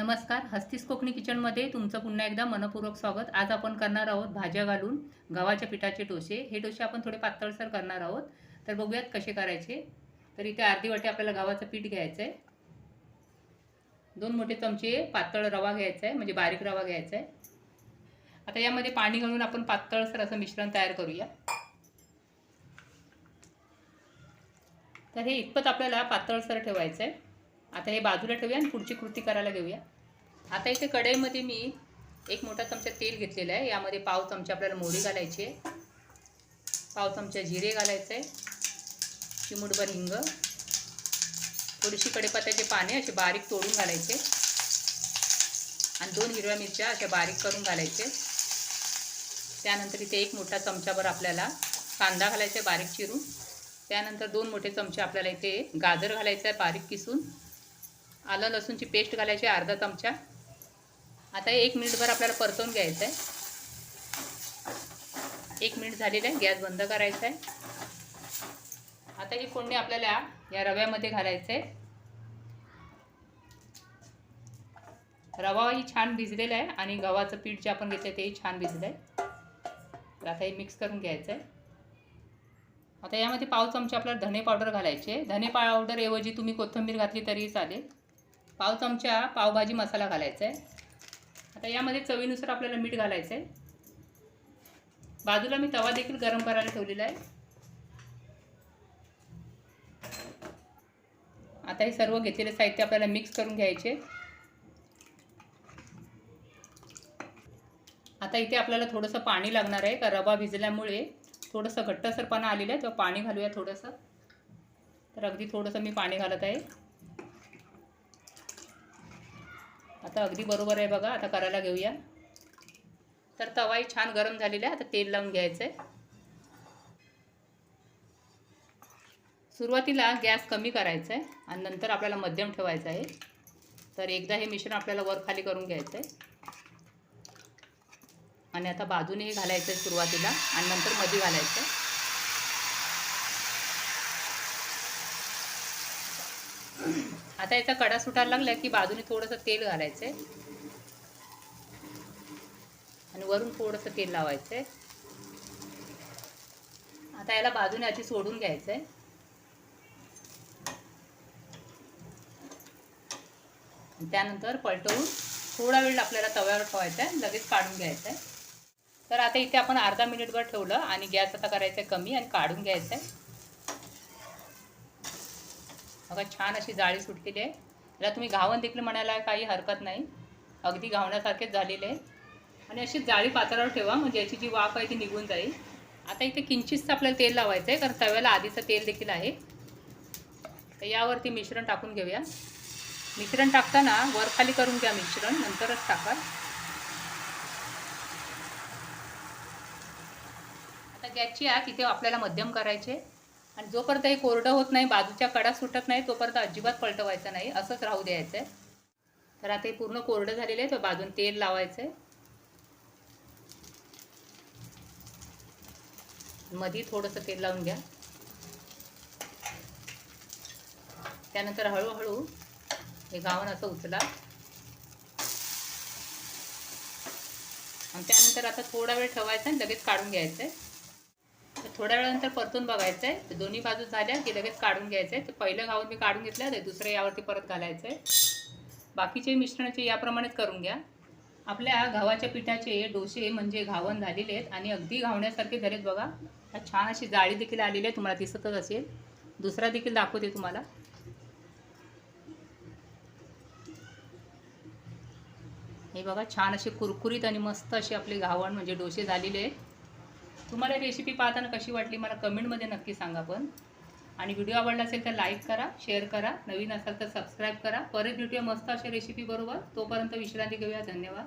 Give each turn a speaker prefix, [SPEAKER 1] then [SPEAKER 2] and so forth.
[SPEAKER 1] नमस्कार हस्तीस कोकणी किचनमध्ये तुमचं पुन्हा एकदा मनपूर्वक स्वागत. आज आपण करणार आहोत भाज्या घालून गव्हाच्या पिठाचे डोसे. हे डोसे आपण थोडे पातळसर करणार आहोत. तर बघूयात कसे करायचे. तर इथे अर्धी वाटी आपल्याला गव्हाचं पीठ घ्यायचं आहे दोन मोठे चमचे पातळ रवा घ्यायचा आहे म्हणजे बारीक रवा घ्यायचा आहे आता यामध्ये पाणी घालून आपण पातळसर असं मिश्रण तयार करूया. तर हे इतपत आपल्याला पातळसर ठेवायचं आहे आता हे बाजूला ठेवूया आणि पुढची कृती करायला घेऊया. आता इथे कढईमध्ये मी एक मोठा चमचा तेल घेतलेला आहे. यामध्ये पाव चमचा आपल्याला मोहरी घालायची आहे. पाव चमचा जिरे घालायचं आहे. चिमुटभर हिंग. थोडीशी कडेपत्त्याचे पाने असे बारीक तोडून घालायचे. आणि दोन हिरव्या मिरच्या अशा बारीक करून घालायचे. त्यानंतर इथे एक मोठा चमचाभर आपल्याला कांदा घालायचा आहे बारीक चिरून. त्यानंतर दोन मोठे चमचे आपल्याला इथे गाजर घालायचं आहे बारीक किसून. आलं लसूणची पेस्ट घालायची आहे अर्धा चमचा. आता एक मिनिटभर आपल्याला परतवून घ्यायचं आहे. एक मिनिट झालेलं आहे गॅस बंद करायचा आहे. आता ही फोडणी आपल्याला या रव्यामध्ये घालायचं आहे. रवाही छान भिजलेला आहे आणि गव्हाचं पीठ जे आपण घेतलं तेही छान भिजलं आहे. तर आता हे मिक्स करून घ्यायचं आहे. आता यामध्ये पाव चमचे आपल्याला धने पावडर घालायचे धने पावडरऐवजी तुम्ही कोथिंबीर घातली तरी चालेल. पाव चमचा पावभाजी मसाला घालायचा आहे. आता यामध्ये चवीनुसार आपल्याला मीठ घालायचं आहे. बाजूला मी तवा देखील गरम करायला ठेवलेला आहे. आता हे सर्व घेतलेले साहित्य आपल्याला मिक्स करून घ्यायचे आता इथे आपल्याला थोडंसं पाणी लागणार आहे. का रवा भिजल्यामुळे थोडंसं घट्टसरपणा आलेलं आहे. तेव्हा पाणी घालूया थोडंसं. तर अगदी थोडंसं मी पाणी घालत आहे. आता अगदी बरोबर आहे बघा आता करायला घेऊया. तर तवाही छान गरम झालेला आहे आता तेल लावून घ्यायचं आहे सुरुवातीला गॅस कमी करायचा आहे आणि नंतर आपल्याला मध्यम ठेवायचं आहे. तर एकदा हे मिश्रण आपल्याला वर खाली करून घ्यायचं आहे आणि आता बाजूने हे घालायचं आहे सुरुवातीला आणि नंतर मध्ये घालायचं आहे आता याचा कडा सुटायला लागला की बाजूने थोडंसं तेल घालायचं आहे आणि वरून थोडंसं तेल लावायचं आहे आता याला बाजूने आधी सोडून घ्यायचं आहे त्यानंतर पलटवून थोडा वेळ आपल्याला तव्यावर ठेवायचा आहे लगेच काढून घ्यायचं आहे तर आता इथे आपण अर्धा मिनिटभर ठेवलं आणि गॅस आता करायचा आहे कमी आणि काढून घ्यायचं आहे बघा छान अशी जाळी सुटलेली आहे. याला तुम्ही घावन देखील म्हणायला काही हरकत नाही. अगदी घावण्यासारखेच झालेले आहे. आणि अशी जाळी पात्रावर ठेवा म्हणजे याची जी वाफ आहे ती निघून जाईल. आता इथे किंचितचं आपल्याला तेल लावायचं आहे कारण तव्याला आधीचं तेल देखील आहे. तर यावरती मिश्रण टाकून घेऊया. मिश्रण टाकताना वर खाली करून घ्या मिश्रण नंतरच टाका. आता गॅसची आग इथे आपल्याला मध्यम करायचे आणि जोपर्यंत हे कोरडं होत नाही बाजूच्या कडा सुटत नाही तोपर्यंत अजिबात पलटवायचं नाही. असंच राहू द्यायचं आहे. तर आता हे पूर्ण कोरडं झालेलं आहे तर बाजून तेल लावायचं आहे. मधी थोडंसं तेल लावून घ्या. त्यानंतर हळूहळू हे गावण असं उचला. आणि त्यानंतर आता थोडा वेळ ठेवायचा आणि लगेच काढून घ्यायचं आहे. थोड्या वेळानंतर परतून बघायचं आहे दोन्ही बाजू झाल्या की लगेच काढून घ्यायचं आहे तर पहिलं घावून मी काढून घेतलं आहे दुसरं यावरती परत घालायचं आहे बाकीचे मिश्रणाचे याप्रमाणेच करून घ्या. आपल्या गव्हाच्या पिठाचे डोसे म्हणजे घावण झालेले आहेत आणि अगदी घावण्यासारखे झालेत बघा. छान अशी जाळी देखील आलेली आहे तुम्हाला दिसतच असेल. दुसरा देखील दाखवते तुम्हाला. हे बघा छान असे कुरकुरीत आणि मस्त असे आपले घावण म्हणजे डोसे झालेले आहेत. तुम्हाला रेसिपी पाहताना कशी वाटली मला कमेंटमध्ये नक्की सांगा पण. आणि व्हिडिओ आवडला असेल तर लाईक करा शेअर करा नवीन असाल तर सबस्क्राईब करा. परत भेटूया मस्त अशा रेसिपी बरोबर. तोपर्यंत विश्रांती घेऊया. धन्यवाद.